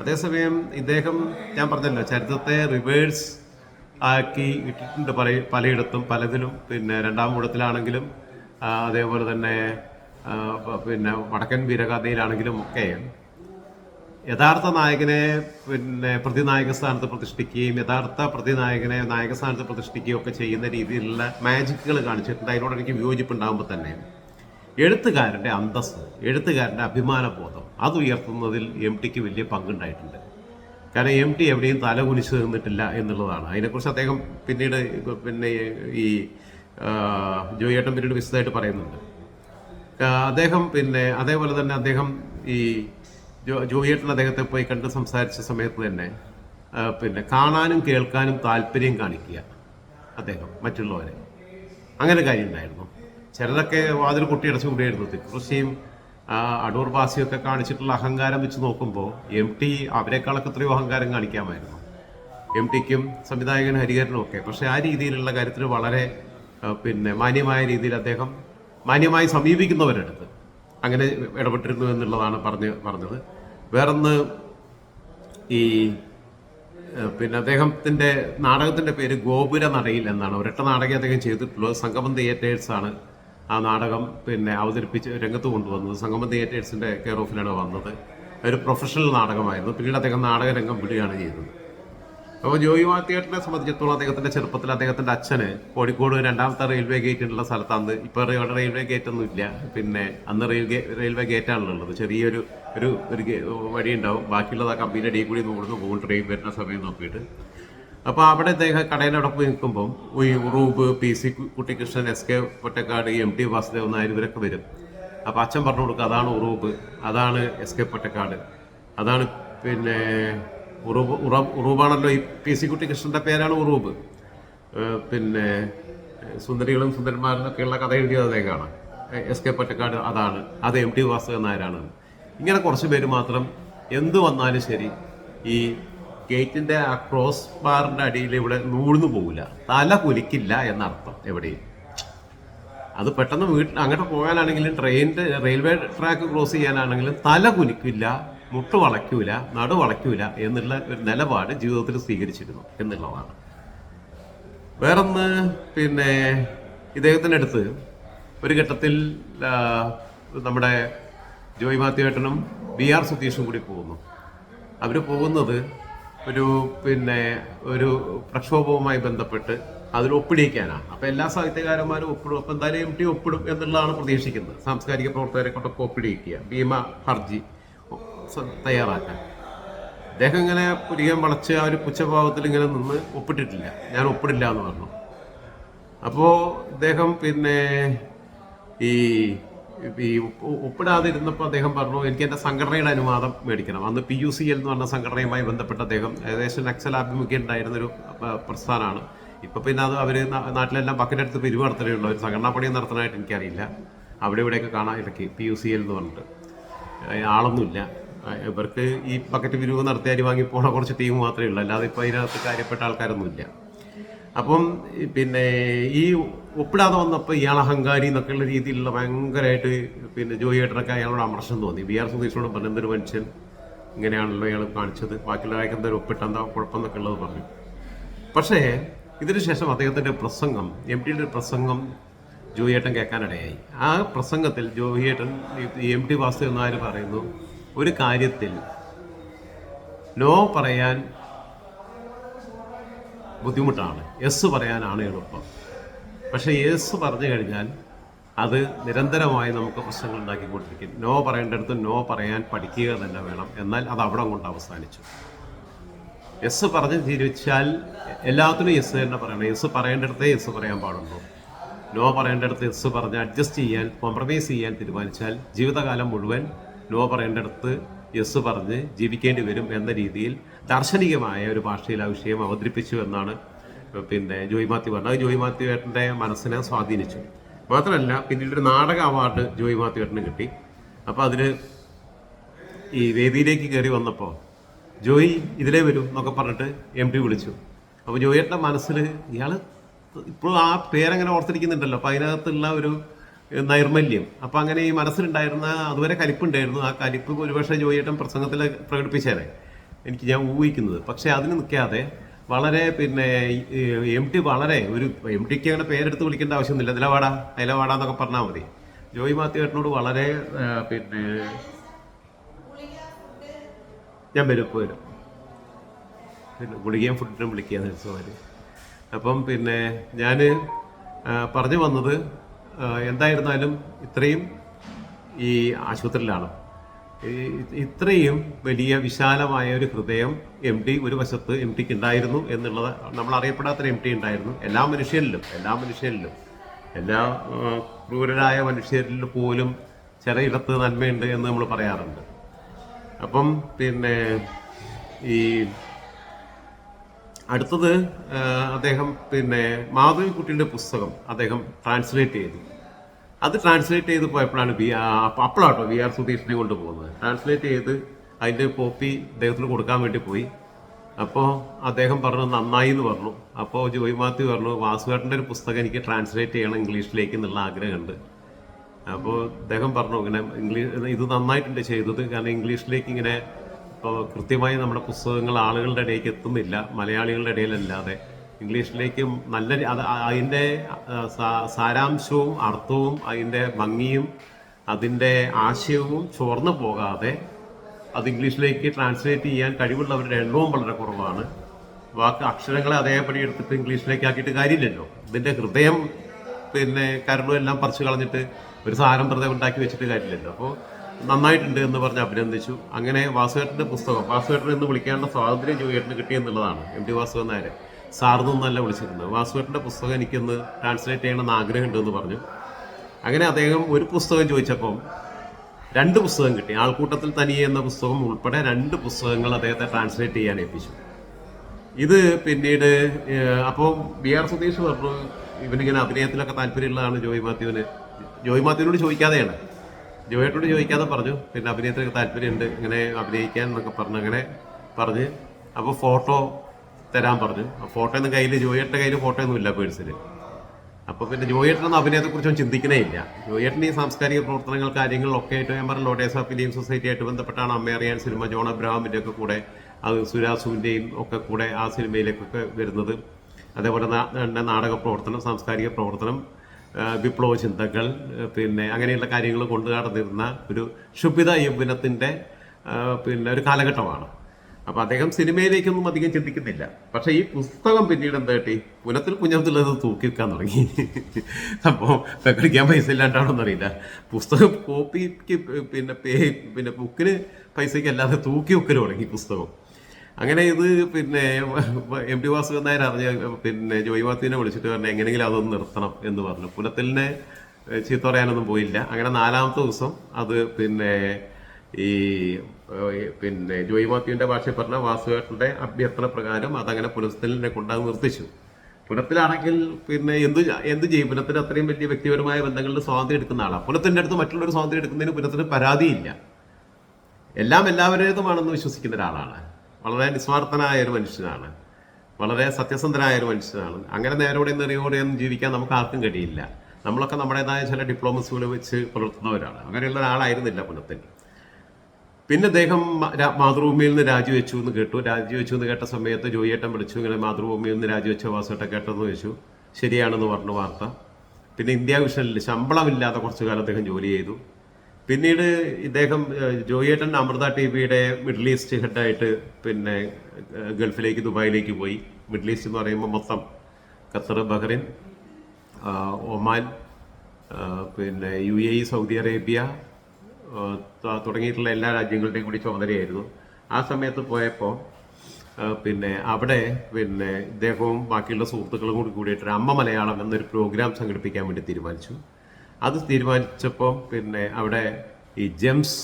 അതേസമയം ഇദ്ദേഹം ഞാൻ പറഞ്ഞല്ലോ ചരിത്രത്തെ റിവേഴ്സ് ആക്കി ഇട്ടിട്ടുണ്ട് പല പലയിടത്തും പലതിലും. പിന്നെ രണ്ടാം കൂടത്തിലാണെങ്കിലും അതേപോലെ തന്നെ പിന്നെ വടക്കൻ വീരഗാഥയിലാണെങ്കിലും ഒക്കെ യഥാർത്ഥ നായകനെ പിന്നെ പ്രതിനായക സ്ഥാനത്ത് പ്രതിഷ്ഠിക്കുകയും യഥാർത്ഥ പ്രതിനായകനെ നായക സ്ഥാനത്ത് പ്രതിഷ്ഠിക്കുകയും ഒക്കെ ചെയ്യുന്ന രീതിയിലുള്ള മാജിക്കുകൾ കാണിച്ചിട്ടുണ്ട്. അതിനോട് എനിക്ക് വിയോജിപ്പുണ്ടാകുമ്പോൾ തന്നെ എഴുത്തുകാരന്റെ അന്തസ്സ് എഴുത്തുകാരന്റെ അഭിമാനബോധം അത് ഉയർത്തുന്നതിൽ എം ടിക്ക് വലിയ പങ്കുണ്ടായിട്ടുണ്ട്. കാരണം എം ടി എവിടെയും തല കുനിച്ച് നിന്നിട്ടില്ല എന്നുള്ളതാണ്. അതിനെക്കുറിച്ച് അദ്ദേഹം പിന്നീട് പിന്നെ ഈ ജോയേട്ടൻ പിന്നീട് വിശദമായിട്ട് പറയുന്നുണ്ട്. അദ്ദേഹം പിന്നെ അതേപോലെ തന്നെ അദ്ദേഹം ഈ ജോ ജോയേട്ടൻ അദ്ദേഹത്തെ പോയി കണ്ട് സംസാരിച്ച സമയത്ത് തന്നെ പിന്നെ കാണാനും കേൾക്കാനും താല്പര്യം കാണിക്കുക അദ്ദേഹം മറ്റുള്ളവരെ. അങ്ങനെ കാര്യം ഉണ്ടായിരുന്നു. ചിലരൊക്കെ വാതിൽ കുട്ടിയടച്ച് കൂടിയായിരുന്നു തിക്കൃഷിയും അടൂർ ബാസിയൊക്കെ കാണിച്ചിട്ടുള്ള അഹങ്കാരം വെച്ച് നോക്കുമ്പോൾ എം ടി അവരെക്കാളൊക്കെ എത്രയോ അഹങ്കാരം കാണിക്കാമായിരുന്നു. എം ടിക്കും സംവിധായകൻ ഹരിഹരനും ഒക്കെ. പക്ഷെ ആ രീതിയിലുള്ള കാര്യത്തിൽ വളരെ പിന്നെ മാന്യമായ രീതിയിൽ അദ്ദേഹം മാന്യമായി സമീപിക്കുന്നവരെടുത്ത് അങ്ങനെ ഇടപെട്ടിരുന്നു എന്നുള്ളതാണ് പറഞ്ഞ് പറഞ്ഞത്. വേറൊന്ന് ഈ പിന്നെ അദ്ദേഹത്തിന്റെ നാടകത്തിന്റെ പേര് ഗോപുര നടയിൽ എന്നാണ്. ഒരൊറ്റ നാടകം അദ്ദേഹം ചെയ്തിട്ടുള്ളത് സംഗമം തിയേറ്റേഴ്സ് ആണ് ആ നാടകം പിന്നെ അവതരിപ്പിച്ച് രംഗത്ത് കൊണ്ടുവന്നത്. സംഗമം തിയേറ്റേഴ്സിന്റെ കെയർ ഓഫിലാണ് വന്നത്. ഒരു പ്രൊഫഷണൽ നാടകമായിരുന്നു. പിന്നീട് അദ്ദേഹം നാടകരംഗം വിടുകയാണ് ചെയ്തത്. അപ്പോൾ ജോയി മാത്യേട്ടനെ സംബന്ധിച്ചിടത്തോളം അദ്ദേഹത്തിന്റെ ചെറുപ്പത്തിൽ അദ്ദേഹത്തിന്റെ അച്ഛന് കോഴിക്കോട് രണ്ടാമത്തെ റെയിൽവേ ഗേറ്റ് ഉള്ള സ്ഥലത്താണ് ഇപ്പോൾ ഇവിടെ റെയിൽവേ ഗേറ്റ് ഒന്നും ഇല്ല. പിന്നെ അന്ന് റെയിൽവേ റെയിൽവേ ഗേറ്റാണല്ലോ ഉള്ളത്. ചെറിയൊരു ഒരു ഒരു വഴി ഉണ്ടാവും. ബാക്കിയുള്ളത് ആ കമ്പനിയുടെ അടിയിൽ കൂടി നോക്കുന്നു പോകും ട്രെയിൻ വരുന്ന സമയം നോക്കിയിട്ട്. അപ്പോൾ അവിടെ അദ്ദേഹം കടയുടെ അവിടെ പോയി നിൽക്കുമ്പം ഈ Uroob P. C. Kuttikrishnan S. K. Pottekkad M. T. Vasudevan Nair ഇവരൊക്കെ വരും. അപ്പോൾ അച്ഛൻ പറഞ്ഞു കൊടുക്കുക അതാണ് ഉറൂബ് അതാണ് എസ്. കെ. പൊറ്റക്കാട്. അതാണ് പിന്നെ ഉറൂബ് ഉറബ് ഉറൂബാണല്ലോ ഈ പി സി കുട്ടിക്കൃഷ്ണന്റെ പേരാണ് ഉറൂബ്. പിന്നെ സുന്ദരികളും സുന്ദരന്മാരും ഒക്കെയുള്ള കഥ എഴുതിയത് അദ്ദേഹമാണ് കാണാം. എസ് കെ പൊറ്റക്കാട് അതാണ്. അത് എം ടി വാസുദേവൻ നായരാണ്. ഇങ്ങനെ കുറച്ച് പേര് മാത്രം എന്ത് വന്നാലും ശരി ഈ ഗേറ്റിന്റെ ആ ക്രോസ് ബാറിന്റെ അടിയിൽ ഇവിടെ നൂഴ്ന്നു പോകില്ല തല കുലിക്കില്ല എന്നർത്ഥം എവിടെയും. അത് പെട്ടെന്ന് വീട്ടിൽ അങ്ങോട്ട് പോകാനാണെങ്കിലും ട്രെയിനിന്റെ റെയിൽവേ ട്രാക്ക് ക്രോസ് ചെയ്യാനാണെങ്കിലും തല കുനിക്കില്ല മുട്ട് വളയ്ക്കൂല നടു വളയ്ക്കൂല എന്നുള്ള ഒരു നിലപാട് ജീവിതത്തിൽ സ്വീകരിച്ചിരുന്നു എന്നുള്ളതാണ്. വേറൊന്ന് പിന്നെ ഇദ്ദേഹത്തിന്റെ അടുത്ത് ഒരു ഘട്ടത്തിൽ നമ്മുടെ ജോയ് മാത്യുവേട്ടനും ബി ആർ സുധീഷും കൂടി പോകുന്നു. അവർ പോകുന്നത് ഒരു പിന്നെ ഒരു പ്രക്ഷോഭവുമായി ബന്ധപ്പെട്ട് അതിൽ ഒപ്പിടിയിക്കാനാണ്. അപ്പം എല്ലാ സാഹിത്യകാരന്മാരും ഒപ്പിടും. അപ്പം എന്തായാലും എം ടി ഒപ്പിടും എന്നുള്ളതാണ് പ്രതീക്ഷിക്കുന്നത്. സാംസ്കാരിക പ്രവർത്തകരെ കൊണ്ടൊക്കെ ഒപ്പിടിയിക്കുക. ഭീമ ഹർജി. തയ്യാറാക്കാൻ. അദ്ദേഹം ഇങ്ങനെ പുരികം വളച്ച് ആ ഒരു പുച്ഛഭാവത്തിൽ ഇങ്ങനെ നിന്ന് ഒപ്പിട്ടിട്ടില്ല. ഞാൻ ഒപ്പിടില്ല എന്ന് പറഞ്ഞു. അപ്പോൾ അദ്ദേഹം പിന്നെ ഈ ഈ ഒപ്പിടാതിരുന്നപ്പോൾ അദ്ദേഹം പറഞ്ഞു എനിക്ക് എന്റെ സംഘടനയുടെ അനുവാദം മേടിക്കണം. അന്ന് പി യു സി എൽ എന്ന് പറഞ്ഞ സംഘടനയുമായി ബന്ധപ്പെട്ട അദ്ദേഹം ഏകദേശം നക്സൽ ആഭിമുഖ്യം ഉണ്ടായിരുന്നൊരു പ്രസ്ഥാനമാണ്. ഇപ്പം പിന്നെ അത് അവർ നാട്ടിലെല്ലാം ബക്കറ്റെടുത്ത് പിരിവ് നടത്തലേ ഉള്ളൂ ഒരു സംഘടനാ പണി നടത്താനായിട്ട് എനിക്കറിയില്ല. അവിടെ ഇവിടെയൊക്കെ കാണാൻ ഇടയ്ക്ക് പി യു സി എൽ എന്ന് പറഞ്ഞിട്ട്. ആളൊന്നുമില്ല. ഇവർക്ക് ഈ പക്കറ്റ് പിരിവ് നടത്തി അരി വാങ്ങി പോണ കുറച്ച് ടീം മാത്രമേ ഉള്ളൂ. അല്ലാതെ ഇപ്പോൾ അതിനകത്ത് കാര്യപ്പെട്ട ആൾക്കാരൊന്നുമില്ല. അപ്പം പിന്നെ ഈ ഒപ്പിടാതെ വന്നപ്പോൾ ഇയാൾ അഹങ്കാരി എന്നൊക്കെയുള്ള രീതിയിലുള്ള ഭയങ്കരമായിട്ട് പിന്നെ ജോയി ഏട്ടനൊക്കെ അയാളോട് അമർശം തോന്നി. ബി ആർ സുധീഷോട് പറഞ്ഞു എന്തൊരു മനുഷ്യൻ ഇങ്ങനെയാണല്ലോ ഇയാൾ കാണിച്ചത്. ബാക്കിയുള്ള കാര്യം എന്തായാലും കുഴപ്പം എന്നൊക്കെ ഉള്ളത് പറഞ്ഞു. പക്ഷേ ഇതിനുശേഷം അദ്ദേഹത്തിന്റെ പ്രസംഗം എം ടിയുടെ പ്രസംഗം ജോയിയേട്ടൻ കേൾക്കാനിടയായി. ആ പ്രസംഗത്തിൽ ജോയിയേട്ടൻ എം ടി വാസുദേവൻ നായർ പറയുന്നു ഒരു കാര്യത്തിൽ നോ പറയാൻ ബുദ്ധിമുട്ടാണ്. യെസ് പറയാനാണ് എളുപ്പം. പക്ഷേ യെസ് പറഞ്ഞു കഴിഞ്ഞാൽ അത് നിരന്തരമായി നമുക്ക് പ്രശ്നങ്ങൾ ഉണ്ടാക്കിക്കൊണ്ടിരിക്കും. നോ പറയേണ്ടടുത്ത് നോ പറയാൻ പഠിക്കുക തന്നെ വേണം. എന്നാൽ അത് അവിടെ കൊണ്ട് അവസാനിച്ചു. യെസ് പറഞ്ഞ് തിരിച്ചാൽ എല്ലാത്തിനും യെസ് തന്നെ പറയണം. യെസ് പറയേണ്ടടുത്തേ യെസ് പറയാൻ പാടുള്ളൂ. നോ പറയേണ്ടടുത്ത് യെസ് പറഞ്ഞ് അഡ്ജസ്റ്റ് ചെയ്യാൻ കോംപ്രമൈസ് ചെയ്യാൻ തീരുമാനിച്ചാൽ ജീവിതകാലം മുഴുവൻ നോ പറയേണ്ടടുത്ത് യെസ് പറഞ്ഞ് ജീവിക്കേണ്ടി വരും എന്ന രീതിയിൽ ദാർശനികമായ ഒരു ഭാഷയിൽ ആ വിഷയം അവതരിപ്പിച്ചു എന്നാണ് പിന്നെ ജോയി മാത്യു പറഞ്ഞത്. ജോയി മാത്യു ഏട്ടന്റെ മനസ്സിനെ സ്വാധീനിച്ചു. മാത്രമല്ല പിന്നീട് ഒരു നാടക അവാർഡ് ജോയി മാത്യു ഏട്ടന് കിട്ടി. അപ്പോൾ അതിന് ഈ വേദിയിലേക്ക് കയറി വന്നപ്പോൾ ജോയി ഇതിലേ വരും എന്നൊക്കെ പറഞ്ഞിട്ട് എം പി വിളിച്ചു. അപ്പോൾ ജോയിയുടെ മനസ്സിൽ ഇയാൾ ഇപ്പോഴും ആ പേരങ്ങനെ ഓർത്തിരിക്കുന്നുണ്ടല്ലോ. അപ്പോൾ അതിനകത്തുള്ള ഒരു നൈർമല്യം. അപ്പം അങ്ങനെ ഈ മനസ്സിലുണ്ടായിരുന്ന അതുവരെ കലിപ്പുണ്ടായിരുന്നു. ആ കലിപ്പ് ഒരുപക്ഷെ ജോയിയേട്ടൻ പ്രസംഗത്തിൽ പ്രകടിപ്പിച്ചേനെ. എനിക്ക് ഞാൻ ഊഹിക്കുന്നത്. പക്ഷെ അതിന് നിൽക്കാതെ വളരെ പിന്നെ എം ടി വളരെ ഒരു എം ടിക്ക് അങ്ങനെ പേരെടുത്ത് വിളിക്കേണ്ട ആവശ്യമൊന്നുമില്ല. നിലവാടാ നിലവാടാ എന്നൊക്കെ പറഞ്ഞാൽ മതി. ജോയി മാത്യു ഏട്ടനോട് വളരെ പിന്നെ ഞാൻ വരും ഇപ്പോൾ വരും. പിന്നെ ഗുളികയും ഫുഡിനും വിളിക്കുക നഴ്സുമാർ അപ്പം പിന്നെ ഞാൻ പറഞ്ഞു വന്നത് എന്തായിരുന്നാലും ഇത്രയും ഈ ആശുപത്രിയിലാണ്. ഇത്രയും വലിയ വിശാലമായ ഒരു ഹൃദയം എം ടി ഒരു വശത്ത് എം ടിക്ക് ഉണ്ടായിരുന്നു എന്നുള്ളത് നമ്മൾ അറിയപ്പെടാത്തൊരു എം ടി ഉണ്ടായിരുന്നു. എല്ലാ മനുഷ്യരിലും എല്ലാ മനുഷ്യരിലും എല്ലാ ക്രൂരരായ മനുഷ്യരിൽ പോലും ചിലയിടത്ത് നന്മയുണ്ട് എന്ന് നമ്മൾ പറയാറുണ്ട്. അപ്പം പിന്നെ ഈ അടുത്തത് അദ്ദേഹം പിന്നെ മാധവിക്കുട്ടിയുടെ പുസ്തകം അദ്ദേഹം ട്രാൻസ്ലേറ്റ് ചെയ്തു. അത് ട്രാൻസ്ലേറ്റ് ചെയ്ത് പോയപ്പോഴാണ് വി അപ്പോഴാട്ടോ വി ആർ സുധീഷിനെ കൊണ്ടുപോകുന്നത് ട്രാൻസ്ലേറ്റ് ചെയ്ത് അതിന്റെ കോപ്പി അദ്ദേഹത്തിന് കൊടുക്കാൻ വേണ്ടി പോയി. അപ്പോൾ അദ്ദേഹം പറഞ്ഞു നന്നായി എന്ന് പറഞ്ഞു. അപ്പോൾ ജോയി മാത്യു പറഞ്ഞു വാസുവേട്ടന്റെ ഒരു പുസ്തകം എനിക്ക് ട്രാൻസ്ലേറ്റ് ചെയ്യണം ഇംഗ്ലീഷിലേക്ക് എന്നുള്ള ആഗ്രഹമുണ്ട്. അപ്പോൾ അദ്ദേഹം പറഞ്ഞു ഇങ്ങനെ ഇംഗ്ലീഷ് ഇത് നന്നായിട്ടുണ്ട് ചെയ്തത്. കാരണം ഇംഗ്ലീഷിലേക്ക് ഇങ്ങനെ ഇപ്പോൾ കൃത്യമായി നമ്മുടെ പുസ്തകങ്ങൾ ആളുകളുടെ ഇടയിലേക്ക് എത്തുന്നില്ല മലയാളികളുടെ ഇടയിലല്ലാതെ. ഇംഗ്ലീഷിലേക്കും നല്ല അതിന്റെ സാരാംശവും അർത്ഥവും അതിന്റെ ഭംഗിയും അതിന്റെ ആശയവും ചോർന്നു പോകാതെ അത് ഇംഗ്ലീഷിലേക്ക് ട്രാൻസ്ലേറ്റ് ചെയ്യാൻ കഴിവുള്ളവരുടെ എണ്ണവും വളരെ കുറവാണ്. വാക്ക് അക്ഷരങ്ങളെ അതേപടി എടുത്തിട്ട് ഇംഗ്ലീഷിലേക്ക് ആക്കിയിട്ട് കാര്യമില്ലല്ലോ. ഇതിന്റെ ഹൃദയം പിന്നെ കരടും എല്ലാം പറിച്ചു കളഞ്ഞിട്ട് ഒരു സാരം വെറുതെ ഉണ്ടാക്കി വെച്ചിട്ട് കാര്യമില്ലല്ലോ. അപ്പോൾ നന്നായിട്ടുണ്ട് എന്ന് പറഞ്ഞ് അഭിനന്ദിച്ചു. അങ്ങനെ വാസുവേട്ടന്റെ പുസ്തകം വാസുവേട്ടൻ എന്ന് വിളിക്കാനുള്ള സ്വാതന്ത്ര്യം ജോയേട്ടന് കിട്ടിയെന്നുള്ളതാണ് എം ടി വാസുവൻ നായർ സാർന്നല്ല വിളിച്ചിരുന്നത്. വാസുവേട്ടന്റെ പുസ്തകം എനിക്കൊന്ന് ട്രാൻസ്ലേറ്റ് ചെയ്യണമെന്ന് ആഗ്രഹമുണ്ട് എന്ന് പറഞ്ഞു. അങ്ങനെ അദ്ദേഹം ഒരു പുസ്തകം ചോദിച്ചപ്പം രണ്ട് പുസ്തകം കിട്ടി. ആൾക്കൂട്ടത്തിൽ തനിയെ എന്ന പുസ്തകം ഉൾപ്പെടെ രണ്ട് പുസ്തകങ്ങൾ അദ്ദേഹത്തെ ട്രാൻസ്ലേറ്റ് ചെയ്യാൻ ഏൽപ്പിച്ചു. ഇത് പിന്നീട് അപ്പോൾ ബി ആർ സുധീഷ് പറഞ്ഞു ഇവനിങ്ങനെ അഭിനയത്തിലൊക്കെ താല്പര്യമുള്ളതാണ് ജോയി മാത്യുവിന്. ജോയി മാത്യുവിനോട് ചോദിക്കാതെയാണ്. ജോയേട്ടനോട് ചോദിക്കാതെ പറഞ്ഞു. പിന്നെ അഭിനയത്തിലൊക്കെ താല്പര്യമുണ്ട്. ഇങ്ങനെ അഭിനയിക്കാൻ എന്നൊക്കെ പറഞ്ഞു അങ്ങനെ പറഞ്ഞ്. അപ്പോൾ ഫോട്ടോ തരാൻ പറഞ്ഞു. ഫോട്ടോ ഒന്നും കയ്യിൽ ജോയേട്ടന്റെ കയ്യിൽ ഫോട്ടോ ഒന്നും ഇല്ല പേഴ്സിൽ അപ്പോൾ പിന്നെ ജോയേട്ടനൊന്നും അഭിനയത്തെക്കുറിച്ചൊന്നും ചിന്തിക്കണേ ഇല്ല ജോയേട്ടൻ ഈ സാംസ്കാരിക പ്രവർത്തനങ്ങൾ കാര്യങ്ങളിലൊക്കെ ആയിട്ട് ഞാൻ പറഞ്ഞ ഓഫ് ഫിലിം സൊസൈറ്റി ആയിട്ട് ബന്ധപ്പെട്ടാണ് അമ്മ അറിയാൻ സിനിമ ജോൺ അബ്രഹാമിന്റെ ഒക്കെ കൂടെ അത് സുരാസുവിന്റെയും ഒക്കെ കൂടെ ആ സിനിമയിലേക്കൊക്കെ വരുന്നത്. അതേപോലെ നാടക പ്രവർത്തനം സാംസ്കാരിക പ്രവർത്തനം വിപ്ലവ ചിന്തകൾ പിന്നെ അങ്ങനെയുള്ള കാര്യങ്ങൾ കൊണ്ടു നടന്നിരുന്ന ഒരു ശുഭിത യൗവനത്തിന്റെ പിന്നെ ഒരു കാലഘട്ടമാണ്. അപ്പോൾ അദ്ദേഹം സിനിമയിലേക്കൊന്നും അധികം ചിന്തിക്കുന്നില്ല. പക്ഷേ ഈ പുസ്തകം പിന്നീട് എന്താ കിട്ടി? പുനത്തിൽ കുഞ്ഞത്തിലത് തൂക്കി വെക്കാൻ തുടങ്ങി. അപ്പോൾ പ്രകടിക്കാൻ പൈസ ഇല്ലാണ്ടാണോന്ന് അറിയില്ല. പുസ്തകം കോപ്പിക്ക് പിന്നെ പേ പിന്നെ ബുക്കിന് പൈസയ്ക്ക് അല്ലാതെ തൂക്കി വെക്കൽ തുടങ്ങി പുസ്തകം. അങ്ങനെ ഇത് പിന്നെ എം ടി വാസുദേവൻ നായർ അറിഞ്ഞ പിന്നെ ജോയി മാത്യുവിനെ വിളിച്ചിട്ട് പറഞ്ഞു എങ്ങനെയെങ്കിലും അതൊന്ന് നിർത്തണം എന്ന് പറഞ്ഞു. പുനത്തിലിനെ ചീത്ത പറയാനൊന്നും പോയില്ല. അങ്ങനെ നാലാമത്തെ ദിവസം അത് പിന്നെ ഈ പിന്നെ ജോയി മാത്യുവിന്റെ ഭാഷയിൽ പറഞ്ഞ വാസുവേട്ടന്റെ അഭ്യർത്ഥന പ്രകാരം അതങ്ങനെ പുനത്തിലിനെ കൊണ്ടത് നിർത്തിച്ചു. പുനത്തിലാണെങ്കിൽ പിന്നെ എന്ത് എന്ത് ചെയ്യും? പുലത്തിന് അത്രയും വലിയ വ്യക്തിപരമായ ബന്ധങ്ങളിൽ സ്വാതന്ത്ര്യം എടുക്കുന്ന ആളാണ് പുനത്തിന്റെ അടുത്ത് മറ്റുള്ളവർ സ്വാതന്ത്ര്യം എടുക്കുന്നതിന് പുനത്തിന് പരാതിയില്ല. എല്ലാം എല്ലാവരുടേതുമാണെന്ന് വിശ്വസിക്കുന്ന ഒരാളാണ്. വളരെ നിസ്വാർത്ഥനായ ഒരു മനുഷ്യനാണ്. വളരെ സത്യസന്ധനായ ഒരു മനുഷ്യനാണ്. അങ്ങനെ നേരോടെയും നെറിയോടെയൊന്നും ജീവിക്കാൻ നമുക്ക് ആർക്കും കഴിയില്ല. നമ്മളൊക്കെ നമ്മുടേതായ ചില ഡിപ്ലോമസികൾ വെച്ച് പുലർത്തുന്നവരാണ് അങ്ങനെയുള്ള ഒരാളായിരുന്നില്ല പുനത്തിന് പിന്നെ അദ്ദേഹം മാതൃഭൂമിയിൽ നിന്ന് രാജിവെച്ചു എന്ന് കേട്ടു. രാജിവെച്ചു എന്ന് കേട്ട സമയത്ത് ജോയിയേട്ടൻ വിളിച്ചു. ഇങ്ങനെ മാതൃഭൂമിയിൽ നിന്ന് രാജിവെച്ച വാസേട്ട കേട്ടെന്ന് ചോദിച്ചു. ശരിയാണെന്ന് പറഞ്ഞു വാർത്ത. പിന്നെ ഇന്ത്യ വിഷനിൽ ശമ്പളമില്ലാതെ കുറച്ചു കാലം അദ്ദേഹം ജോലി ചെയ്തു. പിന്നീട് ഇദ്ദേഹം ജോയേട്ടൻ അമൃത ടി വിയുടെ മിഡിൽ ഈസ്റ്റ് ഹെഡായിട്ട് പിന്നെ ഗൾഫിലേക്ക് ദുബായിലേക്ക് പോയി. മിഡിൽ ഈസ്റ്റ് എന്ന് പറയുമ്പോൾ മൊത്തം ഖത്തർ ബഹ്റിൻ ഒമാൻ പിന്നെ യു എ സൗദി അറേബ്യ തുടങ്ങിയിട്ടുള്ള എല്ലാ രാജ്യങ്ങളുടെയും കൂടി ചുമതലയായിരുന്നു. ആ സമയത്ത് പോയപ്പോൾ പിന്നെ അവിടെ പിന്നെ ഇദ്ദേഹവും ബാക്കിയുള്ള സുഹൃത്തുക്കളും കൂടി കൂടിയിട്ട് അമ്മ മലയാളം എന്നൊരു പ്രോഗ്രാം സംഘടിപ്പിക്കാൻ വേണ്ടി തീരുമാനിച്ചു. അത് തീരുമാനിച്ചപ്പോൾ പിന്നെ അവിടെ ഈ ജെംസ്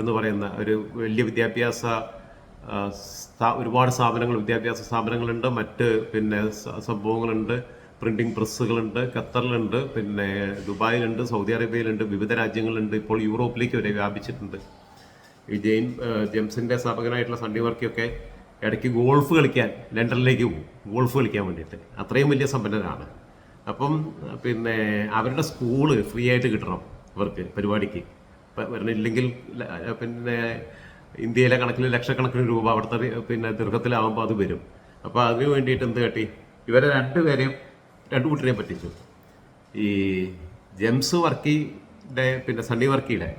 എന്ന് പറയുന്ന ഒരു വലിയ വിദ്യാഭ്യാസ ഒരുപാട് സ്ഥാപനങ്ങൾ വിദ്യാഭ്യാസ സ്ഥാപനങ്ങളുണ്ട്. മറ്റ് പിന്നെ സംഭവങ്ങളുണ്ട്. പ്രിന്റിംഗ് പ്രസ്സുകളുണ്ട്. ഖത്തറിലുണ്ട്. പിന്നെ ദുബായിലുണ്ട് സൗദി അറേബ്യയിലുണ്ട്. വിവിധ രാജ്യങ്ങളുണ്ട്. ഇപ്പോൾ യൂറോപ്പിലേക്ക് വരെ വ്യാപിച്ചിട്ടുണ്ട്. ഈ ജെയിൻ ജെംസിന്റെ സ്ഥാപകനായിട്ടുള്ള സണ്ണി വർക്കിയൊക്കെ ഇടയ്ക്ക് ഗോൾഫ് കളിക്കാൻ ലണ്ടനിലേക്ക് പോകും. ഗോൾഫ് കളിക്കാൻ വേണ്ടിയിട്ട്. അത്രയും വലിയ സമ്പന്നരാണ് അപ്പം പിന്നെ അവരുടെ സ്കൂൾ ഫ്രീ ആയിട്ട് കിട്ടണം ഇവർക്ക് പരിപാടിക്ക്. വരണില്ലെങ്കിൽ പിന്നെ ഇന്ത്യയിലെ കണക്കിൽ ലക്ഷക്കണക്കിന് രൂപ അവിടുത്തെ പിന്നെ ദീർഘത്തിലാവുമ്പോൾ അത് വരും. അപ്പോൾ അതിന് വേണ്ടിയിട്ട് എന്ത് കാട്ടി? ഇവരെ രണ്ടുപേരെയും രണ്ടു കൂട്ടരെയും പറ്റിച്ചു. ഈ ജെംസ് വർക്കിയുടെ പിന്നെ സണ്ണി വർക്കിയുടെ.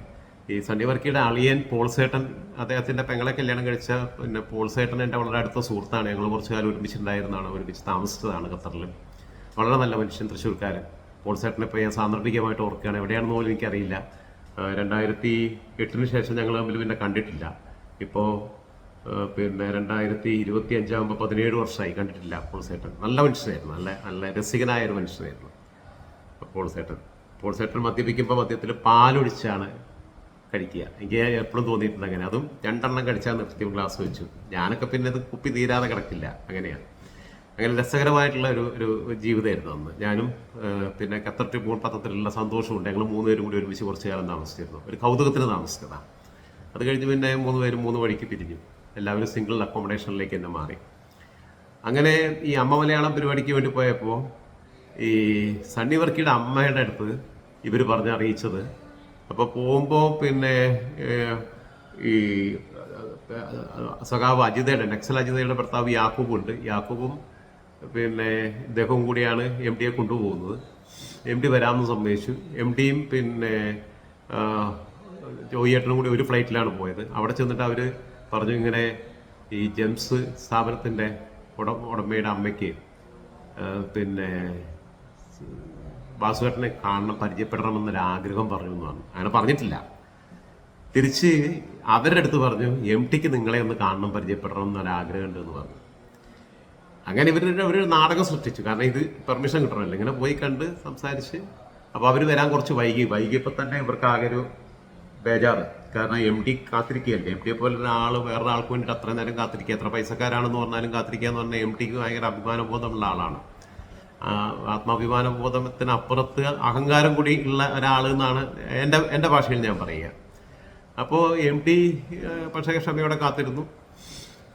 ഈ സണ്ണി വർക്കിയുടെ അളിയൻ പോൾസേട്ടൻ അദ്ദേഹത്തിന്റെ പെങ്ങളെ കല്യാണം കഴിച്ച പിന്നെ പോൾസേട്ടൻ എന്റെ വളരെ അടുത്ത സുഹൃത്താണ്. ഞങ്ങൾ കുറച്ചു കാലം ഒരുമിച്ചുണ്ടായിരുന്നതാണ് ഒരുമിച്ച് താമസിച്ചതാണ് ഖത്തറിൽ വളരെ നല്ല മനുഷ്യൻ തൃശ്ശൂർക്കാരൻ. പോൾസേട്ടനെ ഇപ്പോൾ ഞാൻ സാന്ദർഭികമായിട്ട് ഓർക്കുകയാണ്. എവിടെയാണെന്ന് പോലും എനിക്കറിയില്ല. രണ്ടായിരത്തി എട്ടിന് ശേഷം ഞങ്ങൾ തമ്മിൽ പിന്നെ കണ്ടിട്ടില്ല. ഇപ്പോൾ പിന്നെ രണ്ടായിരത്തി ഇരുപത്തി അഞ്ചാകുമ്പോൾ പതിനേഴ് വർഷമായി കണ്ടിട്ടില്ല പോൾസേട്ടൻ. നല്ല മനുഷ്യനായിരുന്നു. നല്ല നല്ല രസികനായ ഒരു മനുഷ്യനായിരുന്നു പോൾസേട്ടൻ. പോൾസേട്ടൻ മദ്യപിക്കുമ്പോൾ മദ്യത്തിൽ പാലൊഴിച്ചാണ് കഴിക്കുക. എനിക്ക് എപ്പോഴും തോന്നിയിട്ടുണ്ട് അങ്ങനെ. അതും രണ്ടെണ്ണം കഴിച്ചാൽ നിർത്തി ഗ്ലാസ് വെച്ചു. ഞാനൊക്കെ പിന്നെ അത് കുപ്പി തീരാതെ കിടക്കില്ല. അങ്ങനെയാണ്. അങ്ങനെ രസകരമായിട്ടുള്ള ഒരു ഒരു ജീവിതമായിരുന്നു അന്ന്. ഞാനും പിന്നെ ഖത്തർ ട്രിബ്യൂൺ പത്രത്തിലുള്ള സന്തോഷമുണ്ട്. ഞങ്ങൾ മൂന്ന് പേരും കൂടി ഒരുമിച്ച് കുറച്ച് കാലം താമസിച്ചിരുന്നു. ഒരു കൗതുകത്തിന് താമസിച്ചതാണ് അത് കഴിഞ്ഞ് പിന്നെ മൂന്ന് പേരും മൂന്ന് വഴിക്ക് പിരിഞ്ഞു. എല്ലാവരും സിംഗിൾ അക്കോമഡേഷനിലേക്ക് തന്നെ മാറി. അങ്ങനെ ഈ അമ്മ മലയാളം പരിപാടിക്ക് വേണ്ടി പോയപ്പോൾ ഈ സണ്ണി വർക്കിയുടെ അമ്മയുടെ അടുത്ത് ഇവർ പറഞ്ഞ് അറിയിച്ചത്. അപ്പോൾ പോകുമ്പോൾ പിന്നെ ഈ സ്വകാവ് അജിതയുടെ നക്സൽ അജിതയുടെ ഭർത്താവ് യാക്കൂബുണ്ട്. യാക്കൂബും പിന്നെ ഇദ്ദേഹവും കൂടിയാണ് എം ഡിയെ കൊണ്ടുപോകുന്നത്. എം ഡി വരാമെന്ന് സമ്മതിച്ചു. എം ഡിയും പിന്നെ ജോയിയേട്ടനും കൂടി ഒരു ഫ്ലൈറ്റിലാണ് പോയത്. അവിടെ ചെന്നിട്ട് അവർ പറഞ്ഞു ഇങ്ങനെ ഈ ജെംസ് സ്ഥാപനത്തിന്റെ ഉട ഉടമയുടെ അമ്മയ്ക്ക് പിന്നെ വാസുവേട്ടനെ കാണണം പരിചയപ്പെടണമെന്നൊരു ആഗ്രഹം പറഞ്ഞു. എന്നാണ് അങ്ങനെ പറഞ്ഞിട്ടില്ല. തിരിച്ച് അവരുടെ അടുത്ത് പറഞ്ഞു എം ടിക്ക് നിങ്ങളെ ഒന്ന് കാണണം പരിചയപ്പെടണം എന്നൊരു ആഗ്രഹമുണ്ട് എന്ന് പറഞ്ഞു. അങ്ങനെ ഇവരുടെ ഒരു നാടകം സൃഷ്ടിച്ചു. കാരണം ഇത് പെർമിഷൻ കിട്ടണമല്ലോ. ഇങ്ങനെ പോയി കണ്ട് സംസാരിച്ച് അപ്പോൾ അവർ വരാൻ കുറച്ച് വൈകി. വൈകിയപ്പോൾ തന്നെ ഇവർക്ക് ആകെ ഒരു ബേജാറ്. കാരണം എം ഡി കാത്തിരിക്കുകയല്ലേ? എം ഡിയെ പോലെ ഒരാൾ വേറൊരാൾക്ക് വേണ്ടിയിട്ട് അത്ര നേരം കാത്തിരിക്കുക. എത്ര പൈസക്കാരാണെന്ന് പറഞ്ഞാലും കാത്തിരിക്കുക എന്ന് പറഞ്ഞാൽ എം ഡിക്ക് ഭയങ്കര അഭിമാനബോധമുള്ള ആളാണ്. ആത്മാഭിമാന അപ്പുറത്ത് അഹങ്കാരം കൂടി ഉള്ള ഒരാൾ എന്നാണ് എന്റെ എന്റെ ഭാഷയിൽ ഞാൻ പറയുക. അപ്പോൾ എം ടി പക്ഷേ ക്ഷമയോടെ കാത്തിരുന്നു.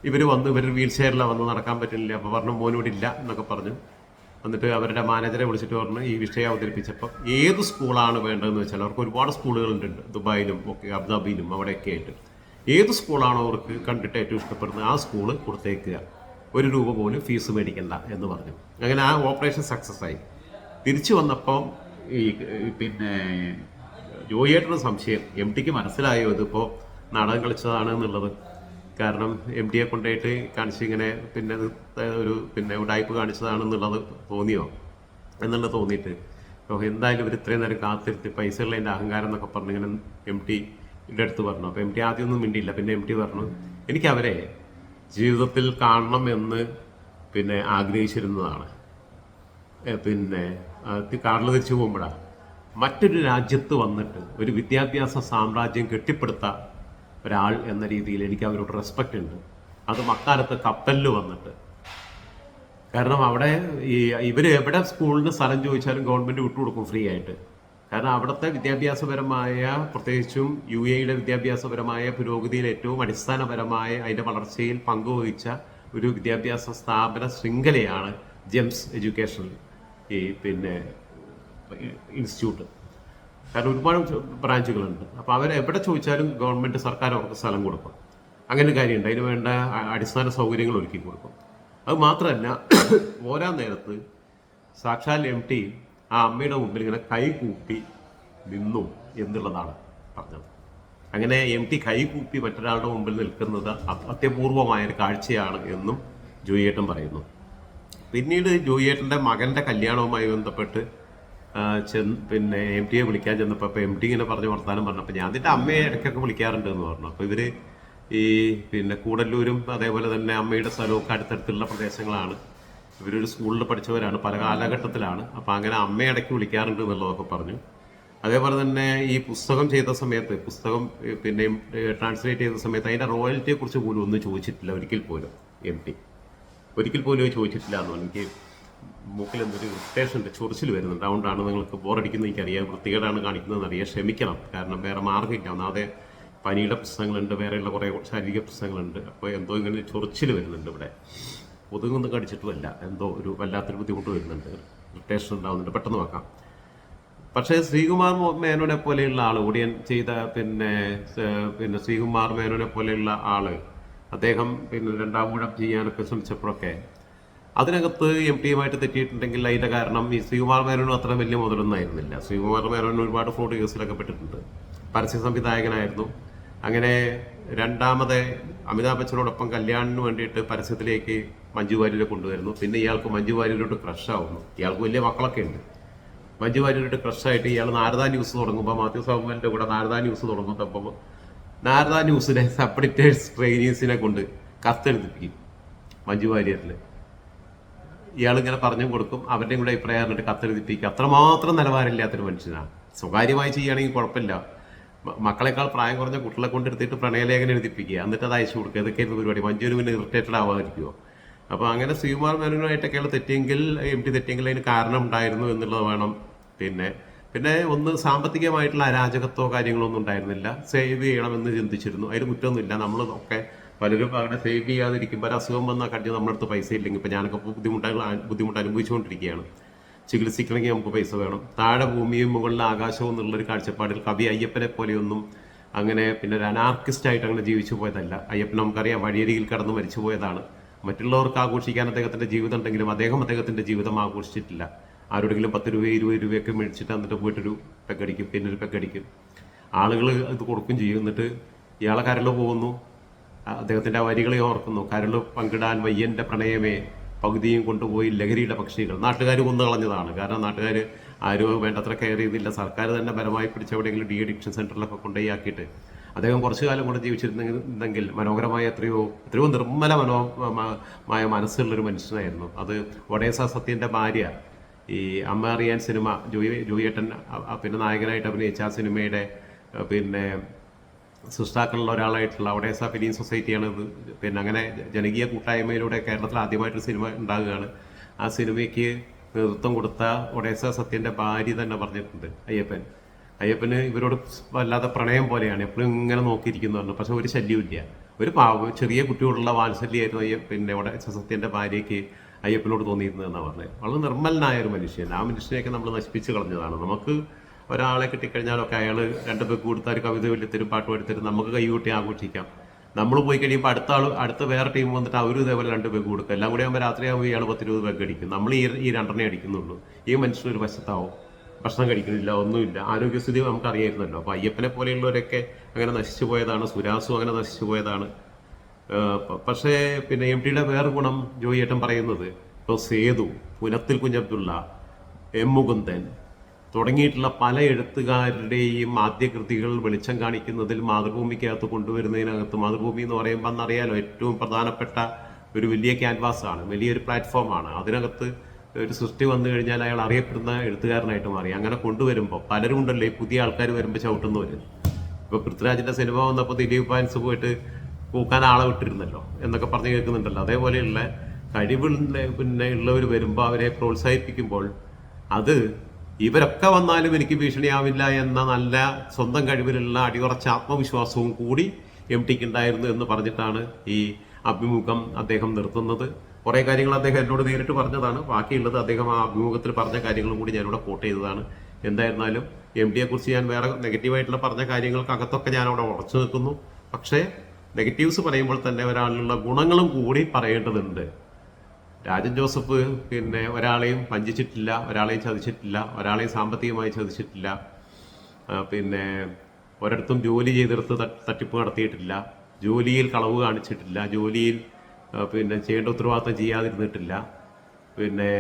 ഇവർ വന്നു ഇവർ വീൽ ചെയറിലാണ് വന്ന് നടക്കാൻ പറ്റുന്നില്ല അപ്പോൾ പറഞ്ഞു മോനോട് ഇല്ല എന്നൊക്കെ പറഞ്ഞു. എന്നിട്ട് അവരുടെ മാനേജറെ വിളിച്ചിട്ട് പറഞ്ഞു ഈ വിഷയം അവതരിപ്പിച്ചപ്പോൾ ഏത് സ്കൂളാണ് വേണ്ടതെന്ന് വെച്ചാൽ അവർക്ക് ഒരുപാട് സ്കൂളുകളുണ്ട്. ദുബായിലും ഒക്കെ അബുദാബിയിലും അവിടെയൊക്കെ ആയിട്ട്. ഏത് സ്കൂളാണോ അവർക്ക് കണ്ടിട്ട് ഏറ്റവും ഇഷ്ടപ്പെടുന്നത് ആ സ്കൂൾ കൊടുത്തേക്കുക. ഒരു രൂപ പോലും ഫീസ് മേടിക്കണ്ട എന്ന് പറഞ്ഞു. അങ്ങനെ ആ ഓപ്പറേഷൻ സക്സസ് ആയി. തിരിച്ചു വന്നപ്പം ഈ പിന്നെ ജോയിയേട്ടന് സംശയം എം ടിക്ക് മനസ്സിലായോ? ഇതിപ്പോൾ നാടകം കളിച്ചതാണ് എന്നുള്ളത് കാരണം എം ഡിയെ കൊണ്ടുപോയിട്ട് കാണിച്ച് ഇങ്ങനെ പിന്നെ ഒരു പിന്നെ ഉടായ്പ കാണിച്ചതാണെന്നുള്ളത് തോന്നിയോ? എന്നുള്ളത് തോന്നിയിട്ട്. അപ്പോൾ എന്തായാലും ഇവർ ഇത്രയും നേരം കാത്തിരുത്തി പൈസ എന്റെ അഹങ്കാരം എന്നൊക്കെ പറഞ്ഞ് ഇങ്ങനെ എം ടിയുടെ അടുത്ത് പറഞ്ഞു. അപ്പോൾ എം ടി ആദ്യമൊന്നും മിണ്ടിയില്ല. പിന്നെ എം ടി പറഞ്ഞു എനിക്ക് അവരെ ജീവിതത്തിൽ കാണണം എന്ന് പിന്നെ ആഗ്രഹിച്ചിരുന്നതാണ്. പിന്നെ കാറിൽ തിരിച്ചു പോകുമ്പോഴാണ് മറ്റൊരു രാജ്യത്ത് വന്നിട്ട് ഒരു വിദ്യാഭ്യാസ സാമ്രാജ്യം കെട്ടിപ്പടുത്ത ഒരാൾ എന്ന രീതിയിൽ എനിക്ക് അവരോട് റെസ്പെക്റ്റ് ഉണ്ട്. അത് മക്കാലത്ത് കപ്പലിൽ വന്നിട്ട്. കാരണം അവിടെ ഈ ഇവർ എവിടെ സ്കൂളിന് സ്ഥലം ചോദിച്ചാലും ഗവൺമെന്റ് വിട്ടുകൊടുക്കും ഫ്രീ ആയിട്ട്. കാരണം അവിടുത്തെ വിദ്യാഭ്യാസപരമായ പ്രത്യേകിച്ചും യു എയുടെ വിദ്യാഭ്യാസപരമായ പുരോഗതിയിൽ ഏറ്റവും അടിസ്ഥാനപരമായ അതിന്റെ വളർച്ചയിൽ പങ്കുവഹിച്ച ഒരു വിദ്യാഭ്യാസ സ്ഥാപന ശൃംഖലയാണ് ജെംസ് എഡ്യൂക്കേഷണൽ ഈ പിന്നെ ഇൻസ്റ്റിറ്റ്യൂട്ട്. കാരണം ഒരുപാട് ബ്രാഞ്ചുകളുണ്ട്. അപ്പോൾ അവർ എവിടെ ചോദിച്ചാലും ഗവൺമെന്റ് സർക്കാർ അവർക്ക് സ്ഥലം കൊടുക്കും. അങ്ങനെ ഒരു കാര്യമുണ്ട്. അതിന് വേണ്ട അടിസ്ഥാന സൗകര്യങ്ങൾ ഒരുക്കി കൊടുക്കും. അത് മാത്രമല്ല ഓരോ നേരത്ത് സാക്ഷാൽ എം ടി ആ അമ്മയുടെ മുമ്പിൽ ഇങ്ങനെ കൈ കൂപ്പി നിന്നു എന്നുള്ളതാണ് പറഞ്ഞത്. അങ്ങനെ എം ടി കൈ കൂപ്പി മറ്റൊരാളുടെ മുമ്പിൽ നിൽക്കുന്നത് അത്യപൂർവമായ ഒരു കാഴ്ചയാണ് എന്നും ജോയിയേട്ടൻ പറയുന്നു. പിന്നീട് ജോയിയേട്ടന്റെ മകന്റെ കല്യാണവുമായി ബന്ധപ്പെട്ട് ചെന്ന് പിന്നെ എം ടിയെ വിളിക്കാൻ ചെന്നപ്പോൾ അപ്പോൾ എം ടി ഇങ്ങനെ പറഞ്ഞ് വർത്താനം പറഞ്ഞപ്പോൾ ഞാൻ അതിന്റെ അമ്മയെ ഇടയ്ക്കൊക്കെ വിളിക്കാറുണ്ട് എന്ന് പറഞ്ഞു. അപ്പോൾ ഇവർ ഈ പിന്നെ കൂടല്ലൂരും അതേപോലെ തന്നെ അമ്മയുടെ സ്ഥലമൊക്കെ അടുത്തടുത്തുള്ള പ്രദേശങ്ങളാണ്. ഇവരൊരു സ്കൂളിൽ പഠിച്ചവരാണ് പല കാലഘട്ടത്തിലാണ്. അപ്പോൾ അങ്ങനെ അമ്മയെ ഇടയ്ക്ക് വിളിക്കാറുണ്ട് എന്നുള്ളതൊക്കെ പറഞ്ഞു. അതേപോലെ തന്നെ ഈ പുസ്തകം ചെയ്ത സമയത്ത് പുസ്തകം പിന്നെ ട്രാൻസ്ലേറ്റ് ചെയ്ത സമയത്ത് അതിന്റെ റോയൽറ്റിയെ കുറിച്ച് പോലും ഒന്നും ചോദിച്ചിട്ടില്ല ഒരിക്കൽ പോലും എം ടി ഒരിക്കൽ പോലും ചോദിച്ചിട്ടില്ല എന്ന് എനിക്ക് മൂക്കിൽ എന്തൊരു ഇറിറ്റേഷൻ ഉണ്ട്. ചൊറിച്ചിൽ വരുന്നുണ്ട്. അതുകൊണ്ടാണ് നിങ്ങൾക്ക് ബോറടിക്കുന്നത്. എനിക്കറിയാം. വൃത്തികേടാണ് കാണിക്കുന്നത് അറിയാം. ക്ഷമിക്കണം. കാരണം വേറെ മാർഗമില്ല. ഒന്നാതെ പനിയുടെ പ്രശ്നങ്ങളുണ്ട്. വേറെയുള്ള കുറേ ശാരീരിക പ്രശ്നങ്ങളുണ്ട്. അപ്പോൾ എന്തോ ഇങ്ങനെ ചൊറിച്ചിൽ വരുന്നുണ്ട് ഇവിടെ. ഒതുങ്ങൊന്നും കടിച്ചിട്ടുമല്ല. എന്തോ ഒരു വല്ലാത്തൊരു ബുദ്ധിമുട്ട് വരുന്നുണ്ട്. ഇറിറ്റേഷൻ ഉണ്ടാവുന്നുണ്ട്. പെട്ടെന്ന് നോക്കാം. പക്ഷേ ശ്രീകുമാർ മേനോനെ പോലെയുള്ള ആൾ ഓടിയൻ ചെയ്ത പിന്നെ പിന്നെ ശ്രീകുമാർ മേനോനെ പോലെയുള്ള ആൾ അദ്ദേഹം പിന്നെ രണ്ടാം ഊഴം ചെയ്യാനൊക്കെ ശ്രമിച്ചപ്പോഴൊക്കെ അതിനകത്ത് എം പിയുമായിട്ട് തെറ്റിയിട്ടുണ്ടെങ്കിൽ അതിന്റെ കാരണം ഈ ശ്രീകുമാർ മേനോനും അത്ര വലിയ മുതലൊന്നും ആയിരുന്നില്ല ശ്രീകുമാർ മേനോൻ ഒരുപാട് ഫ്രോഡ് കേസിലൊക്കെ പെട്ടിട്ടുണ്ട്. പരസ്യ സംവിധായകനായിരുന്നു. അങ്ങനെ രണ്ടാമത് അമിതാഭ് ബച്ചനോടൊപ്പം കല്യാണിന് വേണ്ടിയിട്ട് പരസ്യത്തിലേക്ക് മഞ്ജു വാര്യരെ കൊണ്ടുവരുന്നു. പിന്നെ ഇയാൾക്ക് മഞ്ജു വാര്യരോട് ക്രഷ് ആവുന്നു. ഇയാൾക്ക് വലിയ മക്കളൊക്കെ ഉണ്ട്. മഞ്ജു വാര്യരുടെ ക്രഷായിട്ട് ഇയാൾ നാരദ ന്യൂസ് തുടങ്ങുമ്പോൾ മാത്യു സാമുവലിന്റെ കൂടെ നാരദ ന്യൂസ് തുടങ്ങുമ്പോൾ നാരദ ന്യൂസിലെ സപ്പഡിറ്റേഴ്സ് ട്രെയിനീസിനെ കൊണ്ട് കത്തെഴുതിപ്പിക്കും മഞ്ജു വാര്യരിൽ ഇയാൾ ഇങ്ങനെ പറഞ്ഞു കൊടുക്കും അവരുടെയും കൂടെ അഭിപ്രായം പറഞ്ഞിട്ട് കത്തെഴുതിപ്പിക്കുക. അത്രമാത്രം നിലവാരമില്ലാത്തൊരു മനുഷ്യനാണ് സ്വകാര്യമായി ചെയ്യുകയാണെങ്കിൽ കുഴപ്പമില്ല. മക്കളെക്കാൾ പ്രായം കുറഞ്ഞ കുട്ടികളെ കൊണ്ടെടുത്തിട്ട് പ്രണയലേഖനം എഴുതിപ്പിക്കുക. എന്നിട്ട് അത് അയച്ചു കൊടുക്കുക. ഇതൊക്കെയായിരുന്നു പരിപാടി. മഞ്ജുവിന് ഇറിറ്റേറ്റഡ് ആവാതിരിക്കുമോ അപ്പോൾ അങ്ങനെ ശ്രീകുമാർ മേനോനുമായിട്ടൊക്കെയുള്ള തെറ്റിയെങ്കിൽ എം ടി തെറ്റിയെങ്കിൽ അതിന് കാരണം ഉണ്ടായിരുന്നു എന്നുള്ളത് വേണം. പിന്നെ പിന്നെ ഒന്ന് സാമ്പത്തികമായിട്ടുള്ള അരാജകത്വോ കാര്യങ്ങളോ ഒന്നും ഉണ്ടായിരുന്നില്ല. സേവ് ചെയ്യണമെന്ന് ചിന്തിച്ചിരുന്നു. അതിന് കുറ്റമൊന്നുമില്ല. നമ്മളൊക്കെ പലരും അങ്ങനെ സേവ് ചെയ്യാതിരിക്കുമ്പോൾ ഒരു അസുഖം വന്നാൽ കഴിഞ്ഞാൽ നമ്മുടെ അടുത്ത് പൈസ ഇല്ലെങ്കിൽ ഇപ്പം ഞാനൊക്കെ ബുദ്ധിമുട്ടുകൾ ബുദ്ധിമുട്ട് അനുഭവിച്ചുകൊണ്ടിരിക്കുകയാണ് ചികിത്സിക്കണമെങ്കിൽ നമുക്ക് പൈസ വേണം. താഴെ ഭൂമിയും മുകളിൽ ആകാശവും എന്നുള്ളൊരു കാഴ്ചപ്പാടിൽ കവി അയ്യപ്പനെ പോലെയൊന്നും അങ്ങനെ പിന്നെ ഒരു അനാർക്കിസ്റ്റ് ആയിട്ട് അങ്ങനെ ജീവിച്ചു പോയതല്ല. അയ്യപ്പൻ നമുക്കറിയാം വഴിയരികിൽ കടന്ന് മരിച്ചു പോയതാണ്. മറ്റുള്ളവർക്ക് ആഘോഷിക്കാൻ അദ്ദേഹത്തിന്റെ ജീവിതം ഉണ്ടെങ്കിലും അദ്ദേഹം അദ്ദേഹത്തിന്റെ ജീവിതം ആഘോഷിച്ചിട്ടില്ല. ആരോടെങ്കിലും പത്ത് രൂപ ഇരുപത് രൂപയൊക്കെ മേടിച്ചിട്ട് എന്നിട്ട് പോയിട്ടൊരു പെക്കടിക്കും പിന്നൊരു പെക്കടിക്കും ആളുകൾ ഇത് കൊടുക്കും ചെയ്യും. എന്നിട്ട് ഇയാളെ കരൾ പോകുന്നു. ആ, അദ്ദേഹത്തിന്റെ ആ വരികളെ ഓർക്കുന്നു. കരൾ പങ്കിടാൻ വയ്യന്റെ പ്രണയമേ പകുതിയും കൊണ്ടുപോയി ലഹരിയുടെ പക്ഷികൾ. നാട്ടുകാർ കൊന്നു കളഞ്ഞതാണ് കാരണം നാട്ടുകാർ ആരും വേണ്ടത്ര കെയർ ചെയ്തില്ല സർക്കാർ തന്നെ ബലമായി പിടിച്ച് എവിടെയെങ്കിലും ഡി അഡിക്ഷൻ സെന്ററിലൊക്കെ കൊണ്ടുപോയി ആക്കിയിട്ട് അദ്ദേഹം കുറച്ചു കാലം കൂടെ ജീവിച്ചിരുന്നെങ്കിൽ മനോഹരമായ എത്രയോ എത്രയോ നിർമ്മല മനോമായ മനസ്സുള്ളൊരു മനുഷ്യനായിരുന്നു. അത് ഒഡേസ സത്യന്റെ ഭാര്യ. ഈ അമ്മ അറിയാൻ സിനിമ ജോയി അ- പിന്നെ നായകനായിട്ട് അഭിനയിച്ച ആ സിനിമയുടെ പിന്നെ സൃഷ്ടാക്കളിൽ ഒരാളായിട്ടുള്ള ഒഡേസ ഫിലിം സൊസൈറ്റിയാണ് പിന്നെ അങ്ങനെ ജനകീയ കൂട്ടായ്മയിലൂടെ കേരളത്തിൽ ആദ്യമായിട്ടൊരു സിനിമ ഉണ്ടാകുകയാണ്. ആ സിനിമയ്ക്ക് നേതൃത്വം കൊടുത്ത ഒഡേസ സത്യന്റെ ഭാര്യ തന്നെ പറഞ്ഞിട്ടുണ്ട് അയ്യപ്പൻ. അയ്യപ്പന് ഇവരോട് വല്ലാതെ പ്രണയം പോലെയാണ്. എപ്പോഴും ഇങ്ങനെ നോക്കിയിരിക്കുന്നു പറഞ്ഞു. പക്ഷെ ഒരു ശല്യമില്ല ഒരു പാവ ചെറിയ കുട്ടിയോടുള്ള വാത്സല്യമായിരുന്നു അയ്യ പിന്നെ ഒഡേസ സത്യന്റെ ഭാര്യയ്ക്ക് അയ്യപ്പനോട് തോന്നിയിരുന്നതെന്നാണ് പറഞ്ഞത്. വളരെ നിർമ്മലനായ ഒരു മനുഷ്യൻ. ആ മനുഷ്യനെയൊക്കെ നമ്മൾ നശിപ്പിച്ച് കളഞ്ഞതാണ്. നമുക്ക് ഒരാളെ കിട്ടിക്കഴിഞ്ഞാലൊക്കെ അയാൾ രണ്ട് പേർക്ക് കൊടുത്താൽ കവിത വലിയത്തരും പാട്ട് പാടിത്തരും. നമുക്ക് കൈകൂട്ടി ആഘോഷിക്കാം. നമ്മൾ പോയി കഴിയുമ്പോൾ അടുത്ത ആൾ അടുത്ത വേറെ ടീം വന്നിട്ട് അവർ ഇതേപോലെ രണ്ട് പേർക്ക് കൊടുക്കുക എല്ലാം കൂടി ആകുമ്പോൾ രാത്രിയാകുമ്പോൾ ഇയാൾ പത്തിരുപത് പേർക്ക് അടിക്കും. നമ്മൾ ഈ ഈ രണ്ടെണ്ണേ അടിക്കുന്നുള്ളൂ. ഈ മനുഷ്യൻ ഒരു വശത്താവും. ഭക്ഷണം കഴിക്കുന്നില്ല ഒന്നുമില്ല. ആരോഗ്യസ്ഥിതി നമുക്ക് അറിയായിരുന്നല്ലോ അപ്പോൾ അയ്യപ്പനെ പോലെയുള്ളവരൊക്കെ അങ്ങനെ നശിച്ചു പോയതാണ്. സുരാസും അങ്ങനെ നശിച്ചു പോയതാണ്. പക്ഷേ പിന്നെ എം ടിയുടെ വേറെ ഗുണം ജോയിയേട്ടൻ പറയുന്നത് ഇപ്പോൾ സേതു പുനത്തിൽ കുഞ്ഞബ്ദുള്ള എം മുകുന്ദൻ തുടങ്ങിയിട്ടുള്ള പല എഴുത്തുകാരുടെയും ആദ്യകൃതികൾ വെളിച്ചം കാണിക്കുന്നതിൽ മാതൃഭൂമിക്കകത്ത് കൊണ്ടുവരുന്നതിനകത്ത് മാതൃഭൂമി എന്ന് പറയുമ്പോൾ അന്നറിയാലോ ഏറ്റവും പ്രധാനപ്പെട്ട ഒരു വലിയ ക്യാൻവാസാണ് വലിയൊരു പ്ലാറ്റ്ഫോമാണ്. അതിനകത്ത് ഒരു സൃഷ്ടി വന്നു കഴിഞ്ഞാൽ അയാൾ അറിയപ്പെടുന്ന എഴുത്തുകാരനായിട്ട് മാറി. അങ്ങനെ കൊണ്ടുവരുമ്പോൾ പലരും ഉണ്ടല്ലോ ഈ പുതിയ ആൾക്കാർ വരുമ്പോൾ ചവിട്ടുന്നവർ ഇപ്പൊ പൃഥ്വിരാജിന്റെ സിനിമ വന്നപ്പോൾ ദിലീപ് ഫാൻസ് പോയിട്ട് പൂക്കാൻ ആളെ വിട്ടിരുന്നല്ലോ എന്നൊക്കെ പറഞ്ഞ് കേൾക്കുന്നുണ്ടല്ലോ. അതേപോലെയുള്ള കഴിവുള്ള പിന്നെ ഉള്ളവർ വരുമ്പോൾ അവരെ പ്രോത്സാഹിപ്പിക്കുമ്പോൾ അത് ഇവരൊക്കെ വന്നാലും എനിക്ക് ഭീഷണിയാവില്ല എന്ന നല്ല സ്വന്തം കഴിവിലുള്ള അടിയുറച്ച ആത്മവിശ്വാസവും കൂടി എം ടിക്ക് ഉണ്ടായിരുന്നു എന്ന് പറഞ്ഞിട്ടാണ് ഈ അഭിമുഖം അദ്ദേഹം നിർത്തുന്നത്. കുറേ കാര്യങ്ങൾ അദ്ദേഹം എന്നോട് നേരിട്ട് പറഞ്ഞതാണ്. ബാക്കിയുള്ളത് അദ്ദേഹം ആ അഭിമുഖത്തിൽ പറഞ്ഞ കാര്യങ്ങളും കൂടി ഞാനിവിടെ കോട്ട് ചെയ്തതാണ്. എന്തായിരുന്നാലും എം ഡിയെ കുറിച്ച് ഞാൻ വേറെ നെഗറ്റീവായിട്ടുള്ള പറഞ്ഞ കാര്യങ്ങൾക്കകത്തൊക്കെ ഞാൻ അവിടെ ഉറച്ചു നിൽക്കുന്നു. പക്ഷേ നെഗറ്റീവ്സ് പറയുമ്പോൾ തന്നെ ഒരാളിലുള്ള ഗുണങ്ങളും കൂടി പറയേണ്ടതുണ്ട്. രാജൻ ജോസഫ് പിന്നെ ഒരാളെയും വഞ്ചിച്ചിട്ടില്ല ഒരാളെയും ചതിച്ചിട്ടില്ല ഒരാളെയും സാമ്പത്തികമായി ചതിച്ചിട്ടില്ല. പിന്നെ ഒരിടത്തും ജോലി ചെയ്തെടുത്ത് തട്ടിപ്പ് നടത്തിയിട്ടില്ല. ജോലിയിൽ കളവ് കാണിച്ചിട്ടില്ല. ജോലിയിൽ പിന്നെ ചെയ്യേണ്ട ഉത്തരവാദിത്തം ചെയ്യാതിരുന്നിട്ടില്ല. പിന്നെ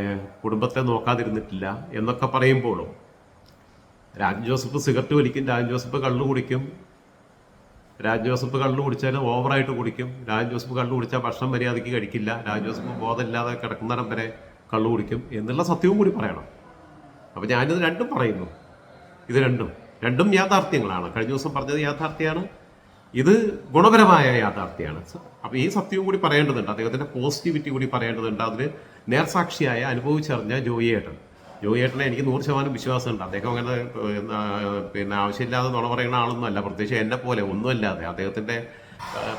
കുടുംബത്തെ നോക്കാതിരുന്നിട്ടില്ല എന്നൊക്കെ പറയുമ്പോഴും രാജൻ ജോസഫ് സിഗരറ്റ് വലിക്കും രാജൻ ജോസഫ് കള്ളു കുടിക്കും. രാജ് കള്ളു കുടിച്ചാൽ ഓവറായിട്ട് കുടിക്കും. രാജ് കള്ളു കുടിച്ചാൽ ഭക്ഷണം മര്യാദയ്ക്ക് കഴിക്കില്ല. രാജ് ബോധമില്ലാതെ കിടക്കുന്നിടം വരെ കള്ളു കുടിക്കും എന്നുള്ള സത്യവും കൂടി പറയണം. അപ്പോൾ ഞാനിത് രണ്ടും പറയുന്നു. ഇത് രണ്ടും. രണ്ടും യാഥാർത്ഥ്യങ്ങളാണ്. കഴിഞ്ഞ ദിവസം പറഞ്ഞത് യാഥാർത്ഥ്യമാണ് ഇത് ഗുണപരമായ യാഥാർത്ഥ്യമാണ് അപ്പോൾ ഈ സത്യവും കൂടി പറയേണ്ടതുണ്ട്. അദ്ദേഹത്തിന്റെ പോസിറ്റിവിറ്റി കൂടി പറയേണ്ടതുണ്ട്. അതിന് നേർസാക്ഷിയായ അനുഭവിച്ചറിഞ്ഞ ജോയിയേട്ടൻ. ജോയിയേട്ടനെ എനിക്ക് നൂറ് ശതമാനം വിശ്വാസമുണ്ട്. അദ്ദേഹം അങ്ങനെ പിന്നെ ആവശ്യമില്ലാതെ നുണ പറയുന്ന ആളൊന്നും അല്ല. പ്രത്യേകിച്ച് എന്നെ പോലെ ഒന്നുമല്ലാതെ. അദ്ദേഹത്തിന്റെ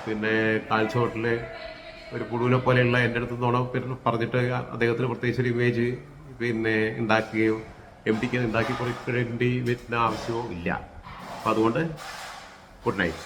പിന്നെ കാൽച്ചോട്ടിൽ ഒരു പുഴുവിനെ പോലെയുള്ള എന്റെ അടുത്ത് നുണ പറഞ്ഞിട്ട് അദ്ദേഹത്തിന് പ്രത്യേകിച്ച് ഒരു ഇമേജ് പിന്നെ ഉണ്ടാക്കുകയോ എം ഡിക്ക് ഉണ്ടാക്കി കൊടുക്കേണ്ടി വരുന്ന ആവശ്യമോ ഇല്ല. അപ്പം അതുകൊണ്ട് ഗുഡ് നൈറ്റ്